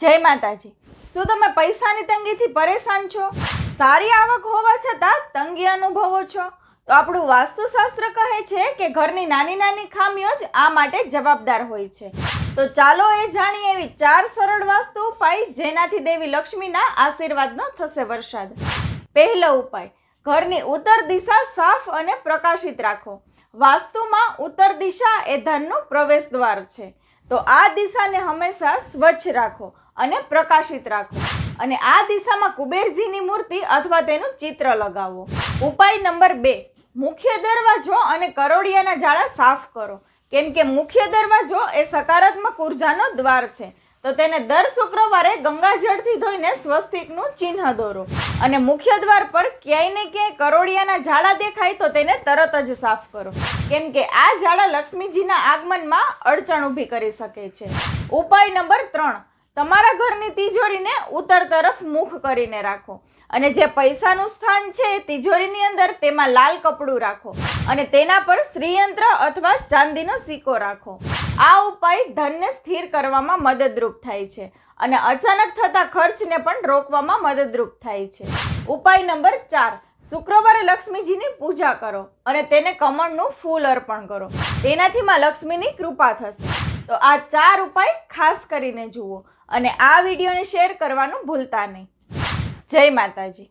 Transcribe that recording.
જય માતાજી. શું તમે પૈસાની તંગીથી પરેશાન છો? સારી આવક હોવા છતાં તંગી અનુભવો છો. તો આપણું વાસ્તુશાસ્ત્ર કહે છે કે ઘરની નાની નાની ખામીઓ જ આ માટે જવાબદાર હોય છે. તો ચાલો એ જાણીએ એવી ચાર સરળ વાસ્તુ, ઉપાય જેનાથી દેવી લક્ષ્મીના આશીર્વાદનો થશે વરસાદ. પહેલો ઉપાય, ઘરની ઉત્તર દિશા સાફ અને પ્રકાશિત રાખો. વાસ્તુમાં ઉત્તર દિશા એ ધનનું પ્રવેશ દ્વાર છે. તો આ દિશાને હંમેશા સ્વચ્છ રાખો. અને પ્રકાશિત રાખો. અને આ દિશામાં કુબેરજીની મૂર્તિ અથવા તેનું ચિત્ર લગાવો. ઉપાય નંબર બે, મુખ્ય દરવાજો અને કરોડિયાના જાળા સાફ કરો. કેમ કે મુખ્ય દરવાજો એ સકારાત્મક ઉર્જાનો દ્વાર છે. તો તેને દર શુક્રવારે ગંગાજળથી ધોઈને સ્વસ્તિકનું ચિહ્ન દોરો. અને મુખ્ય દ્વાર પર ક્યાંય ને ક્યાંય કરોડિયાના ઝાડા દેખાય તો તેને તરત જ સાફ કરો. કેમ કે આ ઝાડા લક્ષ્મીજીના આગમનમાં અડચણ ઊભી કરી શકે છે. ઉપાય નંબર ત્રણ તમારા ઘરની તિજોરીને ઉત્તર તરફ મુખ કરીને રાખો. અને જે પૈસાનું સ્થાન છે તિજોરીની અંદર તેમાં લાલ કપડું રાખો. અને તેના પર શ્રીયંત્ર અથવા ચાંદીનો સિક્કો રાખો. આ ઉપાય ધનને સ્થિર કરવામાં મદદરૂપ થાય છે. અને અચાનક થતા ખર્ચને પણ રોકવામાં મદદરૂપ થાય છે. ઉપાય નંબર ચાર. શુક્રવારે લક્ષ્મીજીની પૂજા કરો અને તેને કમળનું ફૂલ અર્પણ કરો. તેનાથી માં લક્ષ્મીની કૃપા થશે. તો આ ચાર ઉપાય ખાસ કરીને જુઓ. અને આ વિડીયોને શેર કરવાનું ભૂલતા નહીં. જય માતાજી.